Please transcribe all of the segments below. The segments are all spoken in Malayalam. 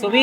Subi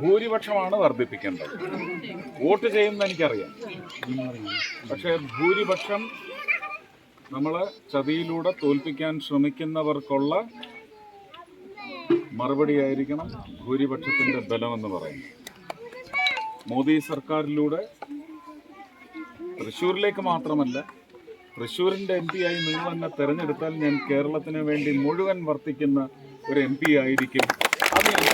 ഭൂരിപക്ഷമാണ് വർദ്ധിപ്പിക്കേണ്ടത്. വോട്ട് ചെയ്യുമെന്ന് എനിക്കറിയാം. പക്ഷേ ഭൂരിപക്ഷം നമ്മൾ ചതിയിലൂടെ തോൽപ്പിക്കാൻ ശ്രമിക്കുന്നവർക്കുള്ള മറുപടിയായിരിക്കണം ഭൂരിപക്ഷത്തിന്റെ ബലമെന്ന് പറയുന്നത്. മോദി സർക്കാരിലൂടെ തൃശ്ശൂരിലേക്ക് മാത്രമല്ല തൃശ്ശൂരിന്റെ എം പി ആയി നിങ്ങൾ എന്നെ തിരഞ്ഞെടുത്താൽ ഞാൻ കേരളത്തിന് വേണ്ടി മുഴുവൻ വർത്തിക്കുന്ന ഒരു എം പി ആയിരിക്കും അത് ഞാൻ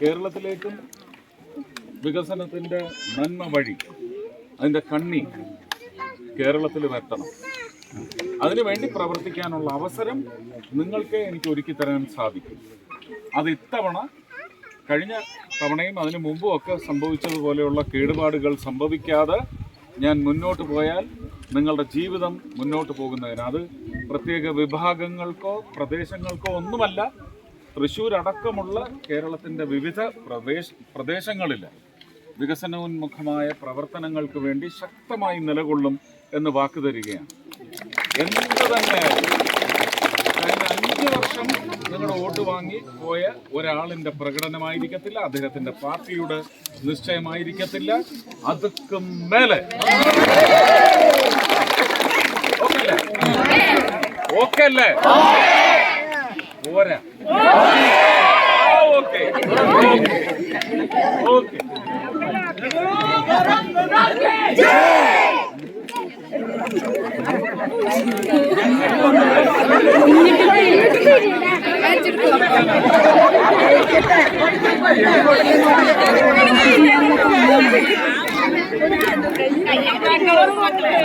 കേരളത്തിലേക്കും വികസനത്തിന്റെ നന്മ വഴി അതിന്റെ കണ്ണി കേരളത്തിലും എത്തണം അതിനുവേണ്ടി പ്രവർത്തിക്കാനുള്ള അവസരം നിങ്ങൾക്ക് എനിക്ക് ഒരുക്കി തരാൻ സാധിക്കും. അത് ഇത്തവണ കഴിഞ്ഞ തവണയും അതിനു മുമ്പും ഒക്കെ സംഭവിച്ചതുപോലെയുള്ള കേടുപാടുകൾ സംഭവിക്കാതെ ഞാൻ മുന്നോട്ട് പോയാൽ നിങ്ങളുടെ ജീവിതം മുന്നോട്ട് പോകുന്നതിന് അത് പ്രത്യേക വിഭാഗങ്ങൾക്കോ പ്രദേശങ്ങൾക്കോ ഒന്നുമല്ല തൃശ്ശൂർ അടക്കമുള്ള കേരളത്തിന്റെ വിവിധ പ്രദേശ പ്രദേശങ്ങളിൽ വികസനോന്മുഖമായ പ്രവർത്തനങ്ങൾക്ക് വേണ്ടി ശക്തമായി നിലകൊള്ളും എന്ന് വാക്ക് തരികയാണ്. എന്ത് തന്നെയായാലും കഴിഞ്ഞ അഞ്ച് വർഷം നിങ്ങൾ വോട്ട് വാങ്ങി പോയ ഒരാളിന്റെ പ്രകടനമായിരിക്കത്തില്ല അദ്ദേഹത്തിന്റെ പാർട്ടിയുടെ നിശ്ചയമായിരിക്കത്തില്ല. അതുക്കും മേലെ. ഓക്കെ അല്ലേ? പോരാ ഓക്കെ ഓക്കെ മക്കളെ